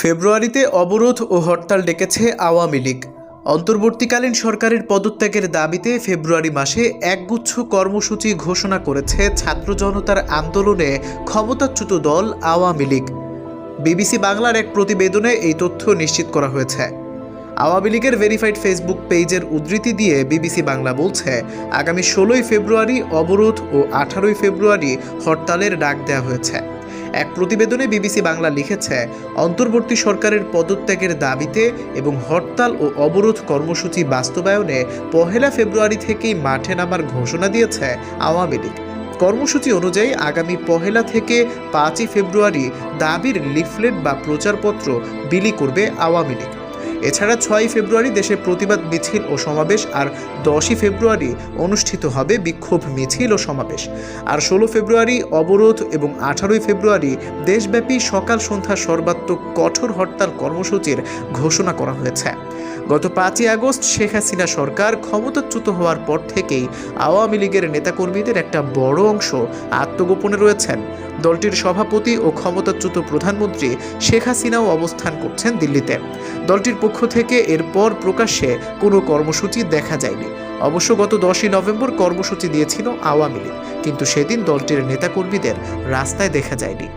ফেব্রুয়ারিতে অবরোধ ও হরতাল ডেকেছে আওয়ামী লীগ। অন্তর্বর্তীকালীন সরকারের পদত্যাগের দাবিতে ফেব্রুয়ারি মাসে একগুচ্ছ কর্মসূচি ঘোষণা করেছে ছাত্র জনতার আন্দোলনে ক্ষমতাচ্যুত দল আওয়ামী লীগ। বিবিসি বাংলার এক প্রতিবেদনে এই তথ্য নিশ্চিত করা হয়েছে। আওয়ামী লীগের ভেরিফাইড ফেসবুক পেজের উদ্ধৃতি দিয়ে বিবিসি বাংলা বলছে, আগামী ষোলোই ফেব্রুয়ারি অবরোধ ও আঠারোই ফেব্রুয়ারি হরতালের ডাক দেওয়া হয়েছে। এক প্রতিবেদনে বিবিসি বাংলা লিখেছে, অন্তর্বর্তী সরকারের পদত্যাগের দাবিতে এবং হরতাল ও অবরোধ কর্মসূচি বাস্তবায়নে পহেলা ফেব্রুয়ারি থেকেই মাঠে নামার ঘোষণা দিয়েছে আওয়ামী লীগ। কর্মসূচি অনুযায়ী আগামী পহেলা থেকে পাঁচই ফেব্রুয়ারি দাবির লিফলেট বা প্রচারপত্র বিলি করবে আওয়ামী লীগ। এছাড়া ছয়ই ফেব্রুয়ারি দেশে প্রতিবাদ মিছিল ও সমাবেশ আর দশই ফেব্রুয়ারি অনুষ্ঠিত হবে বিক্ষোভ মিছিল ও সমাবেশ। আর ষোলো ফেব্রুয়ারি অবরোধ এবং আঠারোই ফেব্রুয়ারি দেশব্যাপী সকাল সন্ধ্যা সর্বাত্মক কঠোর হরতাল কর্মসূচির ঘোষণা করা হয়েছে। গত পাঁচই আগস্ট শেখ হাসিনা সরকার ক্ষমতাচ্যুত হওয়ার পর থেকেই আওয়ামী লীগের নেতাকর্মীদের একটা বড় অংশ আত্মগোপনে রয়েছেন। দলটির সভাপতি ও ক্ষমতাচ্যুত প্রধানমন্ত্রী শেখ হাসিনাও অবস্থান করছেন দিল্লিতে। দলটির পক্ষ থেকে এরপর প্রকাশ্যে কোনো কর্মসূচি দেখা যায়নি। অবশ্য গত দশই নভেম্বর কর্মসূচি দিয়েছিল আওয়ামী লীগ, কিন্তু সেদিন দলটির নেতাকর্মীদের রাস্তায় দেখা যায়নি।